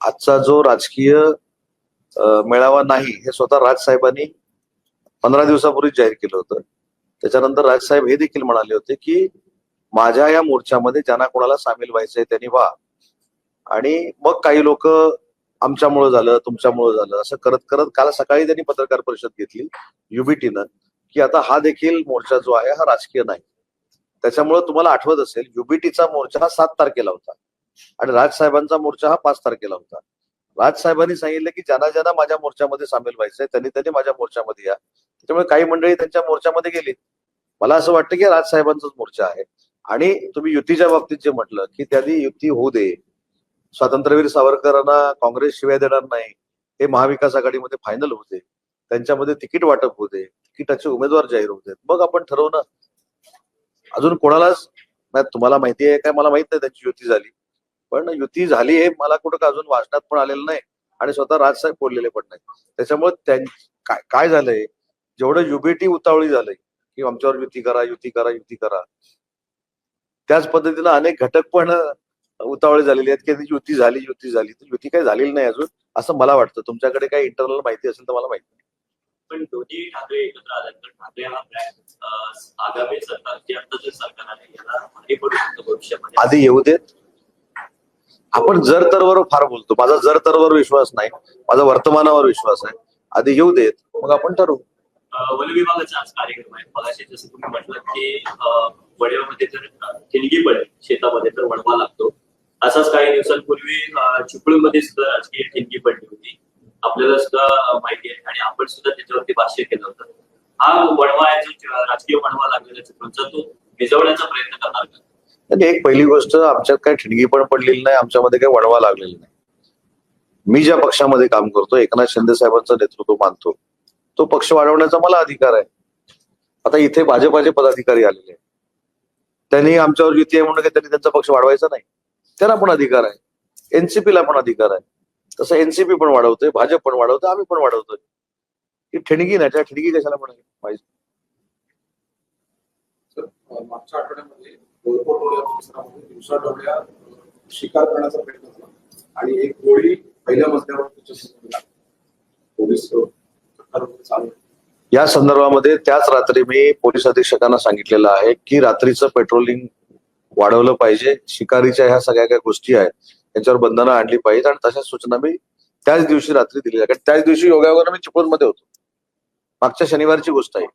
आजचा जो राजकीय मेळावा नाही हे स्वतः राजसाहेबांनी पंधरा दिवसापूर्वी जाहीर केलं होतं. त्याच्यानंतर राजसाहेब हे देखील म्हणाले होते की माझ्या या मोर्चामध्ये ज्यांना कोणाला सामील व्हायचंय त्यांनी व्हा. आणि मग काही लोक आमच्यामुळं झालं तुमच्यामुळं झालं. असं करत करत काल सकाळी त्यांनी पत्रकार परिषद घेतली युबीटीनं की आता हा देखील मोर्चा जो आहे हा राजकीय नाही. त्याच्यामुळे तुम्हाला आठवत असेल युबीटीचा मोर्चा हा सात तारखेला होता. आणि राजसाहेबांचा मोर्चा हा पाच तारखेला होता. राजसाहेबांनी सांगितलं की ज्यांना ज्यांना माझ्या मोर्चामध्ये सामील व्हायचंय त्यांनी त्यांनी माझ्या मोर्चामध्ये या. त्याच्यामुळे काही मंडळी त्यांच्या मोर्चामध्ये गेली. मला असं वाटतं की राजसाहेबांचाच मोर्चा आहे. आणि तुम्ही युतीच्या बाबतीत जे म्हटलं की त्यांनी युती होऊ दे. स्वातंत्र्यवीर सावरकरांना काँग्रेस शिवाय देणार नाही. हे महाविकास आघाडीमध्ये फायनल होते त्यांच्यामध्ये तिकीट वाटप होते तिकिटाचे उमेदवार जाहीर होते मग आपण ठरवणं अजून कोणालाच तुम्हाला माहिती आहे काय? मला माहीत नाही त्यांची युती झाली. पण युती झाली हे मला कुठं का अजून वाचनात पण आलेलं नाही आणि स्वतः राजसाहेब बोललेले पण नाही. त्याच्यामुळे त्यां काय काय झालंय? जेवढं युबीटी उतावळी झालंय की आमच्यावर युती करा युती करा युती करा. त्याच पद्धतीनं अनेक घटक पण उतावळे झालेले आहेत की युती झाली युती झाली. तर युती काही झालेली नाही अजून असं मला वाटतं. तुमच्याकडे काही इंटरनल माहिती असेल तर मला माहिती नाही पण दोन्ही ठाकरे एकत्र आल्यानंतर ठाकरे हा ब्रँड आगामी सरकार आता जे सरकार याला आधी येऊ देत. आपण जर तरवर फार बोलतो. माझा जर तरवर विश्वास नाही माझा वर्तमानावर विश्वास आहे. आधी येऊ देत मग आपण ठरवू. वन विभागाचा आज कार्यक्रम आहे. मला जसं तुम्ही म्हटलं की अं, वडव्यामध्ये जर ठिणगी पडेल शेतामध्ये तर वणवा लागतो. असाच काही दिवसांपूर्वी अं, चिपळूणमध्ये सुद्धा राजकीय ठिणगी पडली होती. आपल्याला सुद्धा माहिती आहे. आणि आपण सुद्धा त्याच्यावरती भाष्य केलं होतं. हा वणवा आहे जो राजकीय वणवा लागलेला चिपळूणचा तो भिजवण्याचा प्रयत्न म्हणजे आणि एक पहिली गोष्ट आमच्यात काही ठिणगी पण पडलेली नाही आमच्यामध्ये काही वडवा लागलेला नाही. मी ज्या पक्षामध्ये काम करतो एकनाथ शिंदे साहेबांचं नेतृत्व मानतो तो पक्ष वाढवण्याचा मला अधिकार आहे. आता इथे भाजपाचे पदाधिकारी आलेले आहेत. त्यांनी आमच्यावर युती आहे म्हणून काही त्यांनी त्यांचा पक्ष वाढवायचा नाही. त्यांना पण अधिकार आहे. एनसीपीला पण अधिकार आहे. तसं एनसीपी पण वाढवतोय भाजप पण वाढवतोय आम्ही पण वाढवतोय. ही ठिणगी नाही त्या ठिणगी कशाला म्हणाली पाहिजे मागच्या आठवड्यामध्ये परिसरामध्ये दिवसा अ, शिकार करण्याचा प्रयत्न झाला. आणि एक गोळी पहिल्या मजल्यावर. पोलीस चालू. या संदर्भामध्ये त्याच रात्री मी पोलीस अधीक्षकांना सांगितलेलं आहे की रात्रीचं पेट्रोलिंग वाढवलं पाहिजे. शिकारीच्या ह्या सगळ्या काही गोष्टी आहेत त्यांच्यावर बंधनं आणली पाहिजेत आणि तशा सूचना मी त्याच दिवशी रात्री दिलेल्या कारण त्याच दिवशी योगायोगानं मी चिपळूणमध्ये होतो. मागच्या शनिवारची गोष्ट आहे.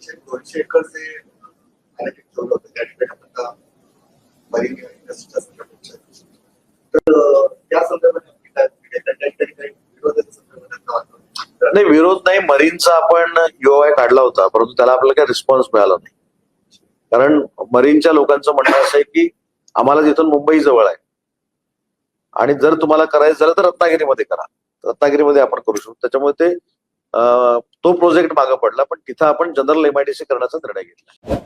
आपण दोनशे एकर जे अनेक ठेवलं होतं त्या ठिकाणी आता मरीन इंडस्ट्रीच्या संदर्भात तर त्या संदर्भात आपली काय त्या ठिकाणी काही विरोधाच्या संदर्भात नाही विरोध नाही मरीनचा आपण युआय काढला होता परंतु त्याला आपल्याला काही रिस्पॉन्स मिळाला नाही. कारण मरीनच्या लोकांचं म्हणणं असं आहे की आम्हाला तिथून मुंबई जवळ आहे आणि जर तुम्हाला करायचं झालं तर रत्नागिरीमध्ये करा. रत्नागिरीमध्ये आपण करू शकतो. त्याच्यामुळे ते तो प्रोजेक्ट मागे पडला पण तिथं आपण जनरल एमआयडीसी करण्याचा निर्णय घेतला.